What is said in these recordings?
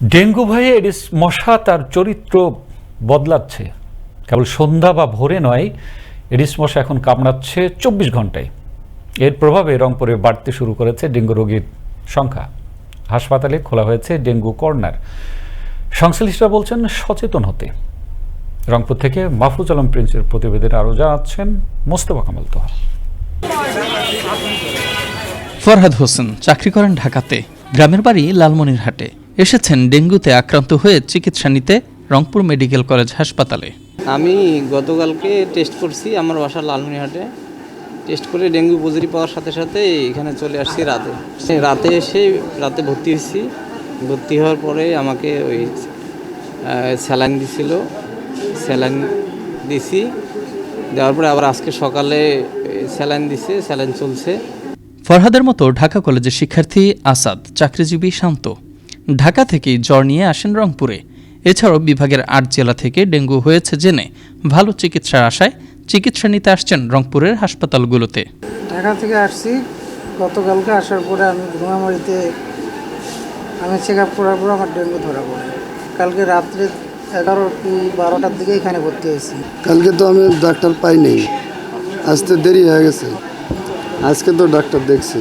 Dengue ভয়ে Aedes মশা তার চরিত্র বদলাচ্ছে। কেবল সন্ধ্যা বা ভোরে নয়, এডিস মশা এখন কামড়াচ্ছে চব্বিশ ঘন্টায় এর প্রভাবে রংপুরে বাড়তে শুরু করেছে ডেঙ্গু রোগীর সংখ্যা। হাসপাতালে খোলা হয়েছে ডেঙ্গু কর্নার। সংশ্লিষ্টরা বলছেন, সচেতন হতে। রংপুর থেকে মাহফুজ আলম প্রিন্সের প্রতিবেদনে আরও জানাচ্ছেন মোস্তফা কামাল তোহা ফরহাদ হোসেন, চাকরি করেন ঢাকাতে, গ্রামের বাড়ি লালমনিরহাটে। এসেছেন ডেঙ্গুতে আক্রান্ত হয়ে চিকিৎসা নিতে রংপুর মেডিকেল কলেজ হাসপাতালে। আমি গতকালকে টেস্ট করছি আমার বাসা লালমনিহাটে টেস্ট করে ডেঙ্গু পজিটিভ পাওয়ার সাথে সাথে এখানে চলে আসছি রাতে। রাতে এসে রাতে ভর্তি হয়েছি। ভর্তি হওয়ার পরে আমাকে ওই স্যালাইন দিছিল। স্যালাইন দিছি। দেওয়ার পরে আবার আজকে সকালে স্যালাইন দিছে স্যালাইন চলছে। ফরহাদের মতো ঢাকা কলেজের শিক্ষার্থী আসাদ চাকরিজীবী শান্ত। ঢাকা থেকেই জ্বর নিয়ে আসেন রংপুরে। এছাড়াও বিভাগের আট জেলা থেকে ডেঙ্গু হয়েছে জেনে ভালো চিকিৎসার আশায় চিকিৎসা নিতে আসছেন রংপুরের হাসপাতালগুলোতে। ঢাকা থেকে আসছি। গতকালকে আসার পরে আমি ঘুমামারিতে আমি চেক আপ করার পর আমার ডেঙ্গু ধরা পড়ে। কালকে রাত্রে এগারো কি বারোটার দিকে এখানে ভর্তি হয়েছি। কালকে তো আমি ডাক্তার পাইনি। আসতে দেরি হয়ে গেছে। আজকে তো ডাক্তার দেখছি।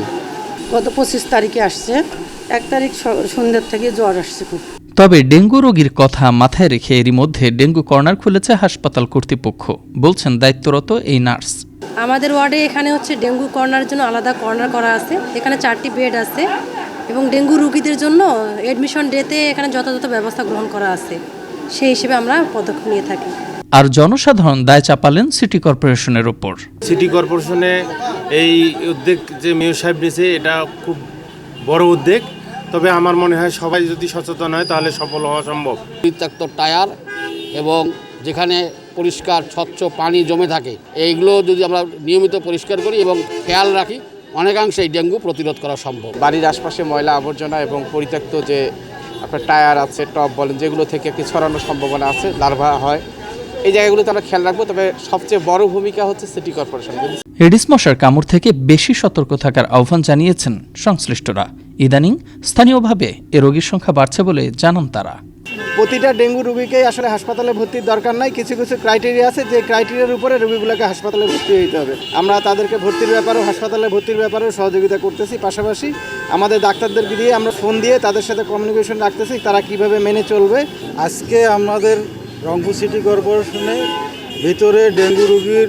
গত পঁচিশ তারিখে আসছে। এক তারিখ সন্ধ্যের থেকে জ্বর আসছে খুব। তবে ডেঙ্গু রোগীর কথা মাথায় রেখে এরই মধ্যে ডেঙ্গু কর্নার খুলেছে হাসপাতাল কর্তৃপক্ষ বলছেন দায়িত্বরত এই নার্স। আমাদের ওয়ার্ডে এখানে হচ্ছে ডেঙ্গু কর্নার জন্য আলাদা কর্নার করা আছে। এখানে চারটি বেড আছে এবং ডেঙ্গু রুগীদের জন্য এডমিশন ডেতে এখানে যথাযথ ব্যবস্থা গ্রহণ করা আছে। সেই হিসেবে আমরা পদক্ষেপ নিয়ে থাকি। আর জনসাধারণ দায় চাপালেন সিটি কর্পোরেশনের ওপর সিটি কর্পোরেশনে এই উদ্যোগ যে মেয়র সাহেব নিয়েছে এটা খুব বড় উদ্যোগ। তবে আমার মনে হয় সবাই যদি সচেতন হয় তাহলে সফল হওয়া সম্ভব। পরিত্যক্ত টায়ার এবং যেখানে পরিষ্কার স্বচ্ছ পানি জমে থাকে এইগুলো যদি আমরা নিয়মিত পরিষ্কার করি এবং খেয়াল রাখি অনেকাংশেই ডেঙ্গু প্রতিরোধ করা সম্ভব। বাড়ির আশপাশে ময়লা আবর্জনা এবং পরিত্যক্ত যে আপনার টায়ার আছে টপ বলেন যেগুলো থেকে একটি ছড়ানোর সম্ভাবনা আছে লার্ভা হয়। এই জায়গাগুলোতে আমরা খেয়াল রাখব তবে সবচেয়ে বড় ভূমিকা হচ্ছে সিটি কর্পোরেশন এডিস মশার কামড় থেকে বেশি সতর্ক থাকার আহ্বান জানিয়েছেন সংশ্লিষ্টরা। ইদানিং স্থানীয়ভাবে এ রোগীর সংখ্যা বাড়ছে বলে জানান তারা। প্রতিটা ডেঙ্গু রোগীকেই আসলে হাসপাতালে ভর্তির দরকার নাই। কিছু কিছু ক্রাইটেরিয়া আছে যে ক্রাইটেরিয়ার উপরে রোগীগুলোকে হাসপাতালে ভর্তি হতে হবে। আমরা তাদেরকে ভর্তির ব্যাপারেও হাসপাতালে ভর্তির ব্যাপারেও সহযোগিতা করতেছি। পাশাপাশি আমাদের ডাক্তারদেরকে দিয়ে আমরা ফোন দিয়ে তাদের সাথে কমিউনিকেশন রাখতেছি তারা কীভাবে মেনে চলবে। আজকে আমাদের রংপুর সিটি কর্পোরেশনের ভিতরে ডেঙ্গু রোগীর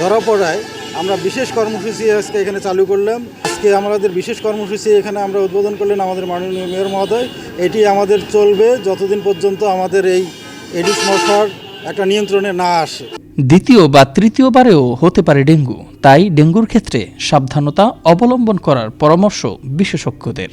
ধরা পড়ায় আমরা বিশেষ কর্মসূচি আজকে এখানে চালু করলাম। আজকে আমাদের বিশেষ কর্মসূচি এখানে আমরা উদ্বোধন করলেন আমাদের মাননীয় মেয়র মহোদয়। এটি আমাদের চলবে যতদিন পর্যন্ত আমাদের এই এডিস মশার একটা নিয়ন্ত্রণে না আসে। দ্বিতীয় বা তৃতীয়বারেও হতে পারে ডেঙ্গু, তাই ডেঙ্গুর ক্ষেত্রে সাবধানতা অবলম্বন করার পরামর্শ বিশেষজ্ঞদের।